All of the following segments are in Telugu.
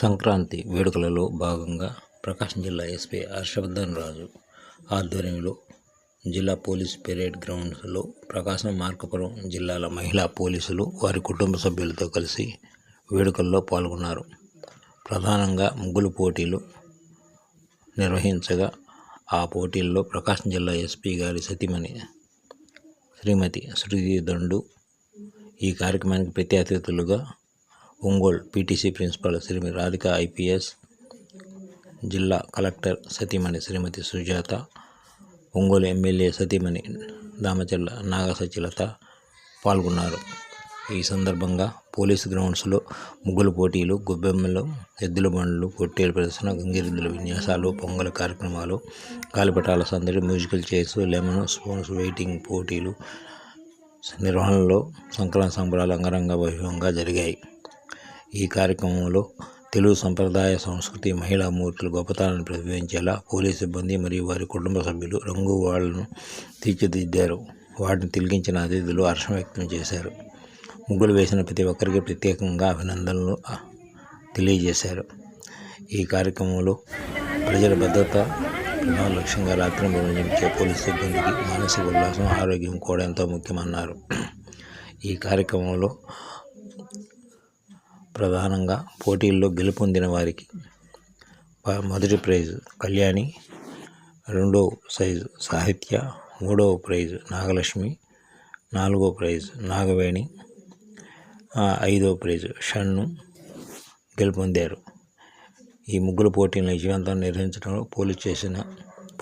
సంక్రాంతి వేడుకలలో భాగంగా ప్రకాశం జిల్లా ఎస్పీ హర్షవర్ధన్ రాజు ఆధ్వర్యంలో జిల్లా పోలీస్ పెరేడ్ గ్రౌండ్స్లో ప్రకాశం మార్కపురం జిల్లాల మహిళా పోలీసులు వారి కుటుంబ సభ్యులతో కలిసి వేడుకల్లో పాల్గొన్నారు. ప్రధానంగా ముగ్గులు పోటీలు నిర్వహించగా ఆ పోటీల్లో ప్రకాశం జిల్లా ఎస్పీ గారి సతీమణి శ్రీమతి శృతి దండు ఈ కార్యక్రమానికి ప్రతి అతిథులుగా Ongole PTC principal Shrimati Radhika IPS జిల్లా కలెక్టర్ సతీమణి శ్రీమతి సుజాత ఒంగోలు ఎమ్మెల్యే సతీమణి దామచర్ల నాగసచిలత పాల్గొన్నారు. ఈ సందర్భంగా పోలీస్ గ్రౌండ్స్లో ముగ్గుల పోటీలు గొబ్బెమ్మలు ఎద్దుల బండ్లు పొట్టేలు ప్రదర్శన గంగిరెద్దుల విన్యాసాలు పొంగల కార్యక్రమాలు గాలిపటాల సందడి musical chairs lemon spoons waiting పోటీలు నిర్వహణలో సంక్రాంతి సంబరాలు అంగరంగ వైభవంగా జరిగాయి. ఈ కార్యక్రమంలో తెలుగు సంప్రదాయ సంస్కృతి మహిళా మూర్తులు గొప్పతనాన్ని ప్రతిబింబించేలా పోలీస్ సిబ్బంది మరియు వారి కుటుంబ సభ్యులు రంగు వాళ్ళను తీర్చిదిద్దారు. వాటిని తిలిగించిన అతిథులు హర్షం వ్యక్తం చేశారు. ముగ్గులు వేసిన ప్రతి ఒక్కరికి ప్రత్యేకంగా అభినందనలు తెలియజేశారు. ఈ కార్యక్రమంలో ప్రజల భద్రత ప్రధాన లక్ష్యంగా రాత్రి నిర్వహించే పోలీస్ సిబ్బందికి మానసిక ఉల్లాసం ఆరోగ్యం కూడా ఎంతో ముఖ్యమన్నారు. ఈ కార్యక్రమంలో ప్రధానంగా పోటీల్లో గెలుపొందిన వారికి మొదటి ప్రైజ్ కళ్యాణి రెండో సైజు సాహిత్య మూడవ ప్రైజ్ నాగలక్ష్మి నాలుగో ప్రైజ్ నాగవేణి ఐదో ప్రైజ్ షన్ను గెలుపొందారు. ఈ ముగ్గుల పోటీలను విజయవంతం నిర్వహించడంలో పోలీస్ చేసిన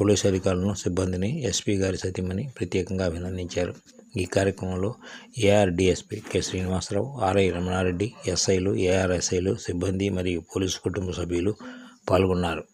పోలీస్ అధికారులను సిబ్బందిని ఎస్పీ గారి సతీమణి ప్రత్యేకంగా అభినందించారు. ఈ కార్యక్రమంలో ARDSP K Srinivasarao RI Ramanareddy ఎస్ఐలు ఏఆర్ఎస్ఐలు సిబ్బంది మరియు పోలీసు కుటుంబ సభ్యులు పాల్గొన్నారు.